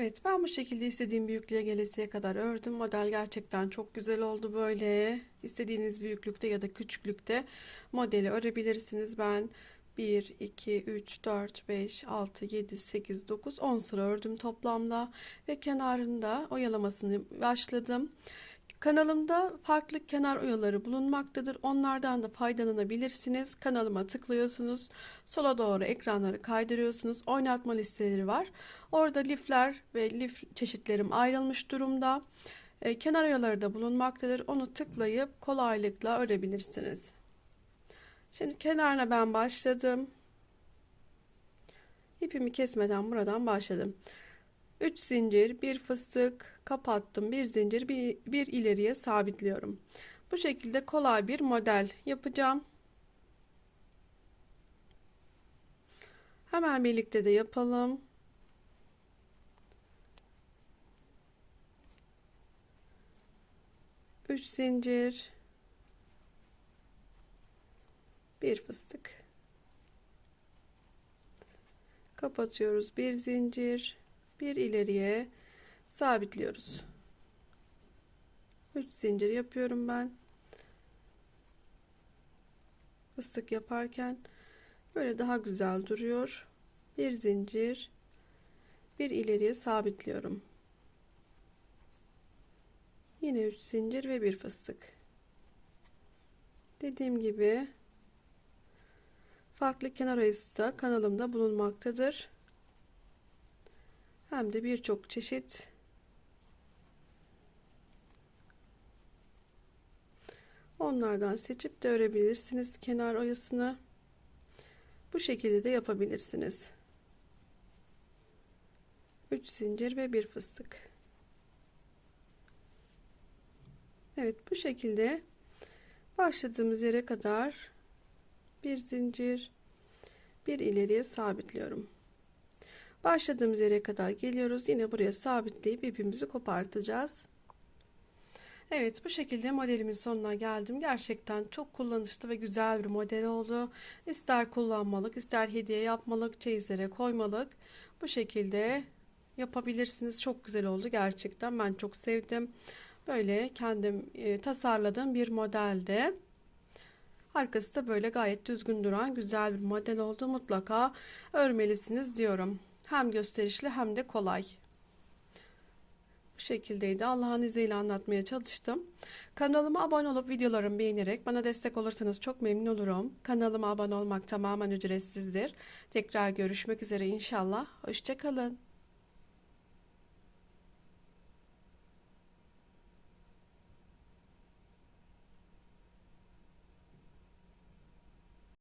Evet ben bu şekilde istediğim büyüklüğe gelesiye kadar ördüm. Model gerçekten çok güzel oldu böyle. İstediğiniz büyüklükte ya da küçüklükte modeli örebilirsiniz. Ben 1, 2, 3, 4, 5, 6, 7, 8, 9, 10 sıra ördüm toplamda. Ve kenarında oyalamasını başladım. Kanalımda farklı kenar oyaları bulunmaktadır. Onlardan da faydalanabilirsiniz. Kanalıma tıklıyorsunuz. Sola doğru ekranları kaydırıyorsunuz. Oynatma listeleri var. Orada lifler ve lif çeşitlerim ayrılmış durumda. E, kenar oyaları da bulunmaktadır. Onu tıklayıp kolaylıkla örebilirsiniz. Şimdi kenarına ben başladım. İpimi kesmeden buradan başladım. 3 zincir, bir fıstık kapattım. Bir zincir, bir, bir ileriye sabitliyorum. Bu şekilde kolay bir model yapacağım. Hemen birlikte de yapalım. Üç zincir, bir fıstık. Kapatıyoruz. Bir zincir, bir ileriye sabitliyoruz. 3 zincir yapıyorum ben. Fıstık yaparken böyle daha güzel duruyor. Bir zincir, bir ileriye sabitliyorum. Yine 3 zincir ve bir fıstık. Dediğim gibi farklı kenar ayısı da kanalımda bulunmaktadır hem de birçok çeşit. Onlardan seçip de örebilirsiniz kenar oyasını. Bu şekilde de yapabilirsiniz. 3 zincir ve bir fıstık. Evet bu şekilde başladığımız yere kadar bir zincir bir ileriye sabitliyorum Başladığımız yere kadar geliyoruz. Yine buraya sabitleyip ipimizi kopartacağız. Evet bu şekilde modelimin sonuna geldim. Gerçekten çok kullanışlı ve güzel bir model oldu. İster kullanmalık, ister hediye yapmalık, çeyizlere koymalık. Bu şekilde yapabilirsiniz. Çok güzel oldu gerçekten. Ben çok sevdim. Böyle kendim e, tasarladığım bir modelde. Arkası da böyle gayet düzgün duran güzel bir model oldu. Mutlaka örmelisiniz diyorum. Hem gösterişli hem de kolay. Bu şekildeydi. Allah'ın izniyle anlatmaya çalıştım. Kanalıma abone olup videolarımı beğenerek bana destek olursanız çok memnun olurum. Kanalıma abone olmak tamamen ücretsizdir. Tekrar görüşmek üzere inşallah. Hoşçakalın.